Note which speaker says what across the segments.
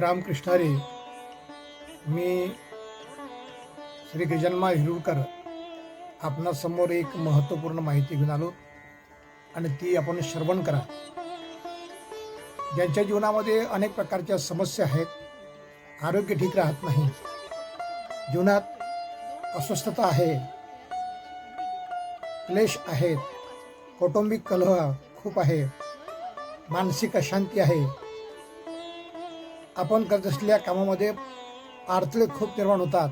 Speaker 1: रामकृष्णारे मी श्री गजन्मा हिरुळकर आपणासमोर एक महत्त्वपूर्ण माहिती घेऊन आलो आणि ती आपण श्रवण करा. ज्यांच्या जीवनामध्ये अनेक प्रकारच्या समस्या आहेत आरोग्य ठीक राहत नाही जीवनात अस्वस्थता आहे क्लेश आहेत कौटुंबिक कलह खूप आहे मानसिक अशांती आहे आपण करत असलेल्या कामामध्ये अडथळे खूप निर्माण होतात.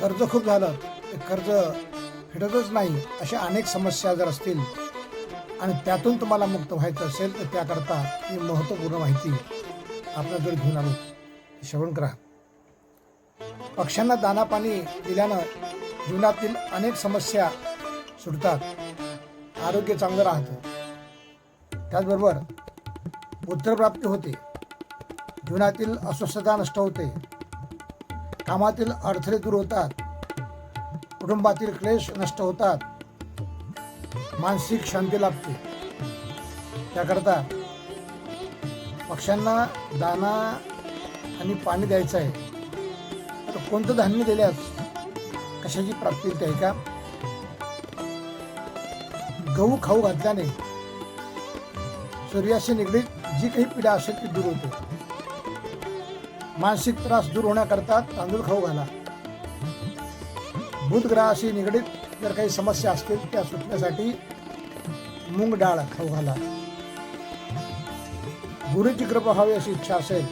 Speaker 1: कर्ज खूप झालं ते कर्ज फेडतच नाही अशा अनेक समस्या जर असतील आणि त्यातून तुम्हाला मुक्त व्हायचं असेल तर त्याकरता ही महत्त्वपूर्ण माहिती आपल्याजवळ घेऊन आलो. श्रवण करा. पक्ष्यांना दाना पाणी दिल्यानं जीवनातील अनेक समस्या सुटतात. आरोग्य चांगलं राहतं. त्याचबरोबर उत्तरप्राप्ती होते. जीवनातील अस्वस्थता नष्ट होते. कामातील अडथळे दूर होतात. कुटुंबातील क्लेश नष्ट होतात. मानसिक शांती लाभते. त्याकरता पक्ष्यांना दाना आणि पाणी द्यायचं आहे. तर कोणतं धान्य दिल्यास कशाची प्राप्ती होते आहे का? गहू खाऊ घातल्याने सूर्याशी निगडीत जी काही पिढा असेल ती दूर होते. मानसिक त्रास दूर होण्याकरता तांदूळ खाऊ घाला. बुध ग्रहाशी निगडीत जर काही समस्या असतील त्या सुटण्यासाठी मूंग डाळ खाऊ घाला. गुरुची कृपा व्हावी अशी इच्छा असेल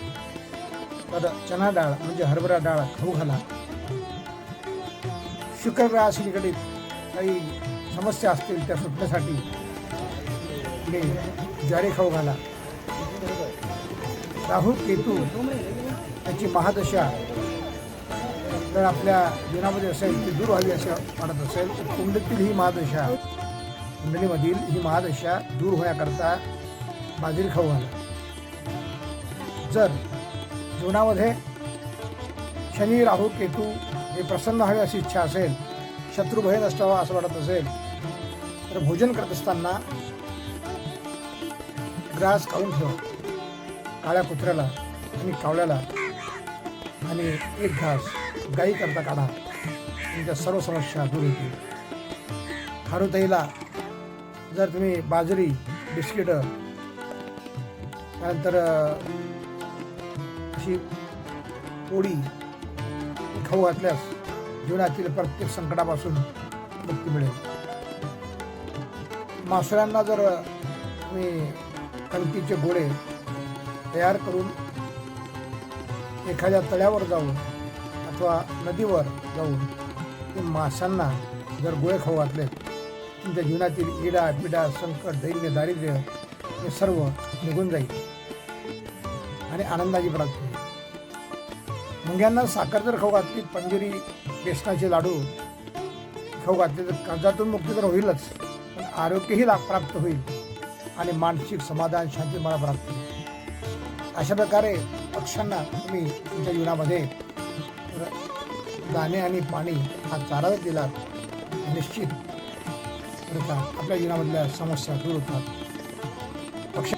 Speaker 1: तर चना डाळ म्हणजे हरभरा डाळ खाऊ घाला. शुक्र ग्रहाशी निगडीत काही समस्या असतील त्या सुटण्यासाठी ज्वारी खाऊ घाला. राहू केतू याची महादशा जर आपल्या जीवनामध्ये असेल ती दूर व्हावी असं वाटत असेल. तर कुंडलीतील ही महादशा कुंडलीमधील ही महादशा दूर होण्याकरता बाजरी खाऊ घाला जर जीवनामध्ये शनी राहू केतू हे प्रसन्न व्हावे अशी इच्छा असेल शत्रुभय नष्ट व्हावा असं वाटत असेल तर भोजन करत असताना ग्रास खाऊन ठेवा. काळ्या कुत्र्याला आणि कावळ्याला आणि एक घास गाई करता काढा. तुमच्या सर्व समस्या दूर होतील. खारुताईला जर तुम्ही बाजरी बिस्किटं त्यानंतर अशी पोळी खाऊ घातल्यास जीवनातील प्रत्येक संकटापासून मुक्ती मिळेल. मासळ्यांना जर तुम्ही कणकीचे गोळे तयार करून एखाद्या तळ्यावर जाऊन अथवा नदीवर जाऊन ते माशांना जर गोळे खाऊ घातले तुमच्या जीवनातील इडा पिडा संकट दैन्य दारिद्र्य हे सर्व निघून जाईल आणि आनंदाची प्राप्ती होईल. मुंग्यांना साखर जर खाऊ घातली पंजेरी बेसनाचे लाडू खाऊ घातले तर कर्जातून मुक्ती तर होईलच पण आरोग्यही लाभ प्राप्त होईल आणि मानसिक समाधान शांती मला प्राप्त होईल. अशा प्रकारे पक्ष्यांना तुम्ही तुमच्या जीवनामध्ये दाणे आणि पाणी हा चारा दिला निश्चित आपल्या जीवनामधल्या समस्या दूर होतात. पक्ष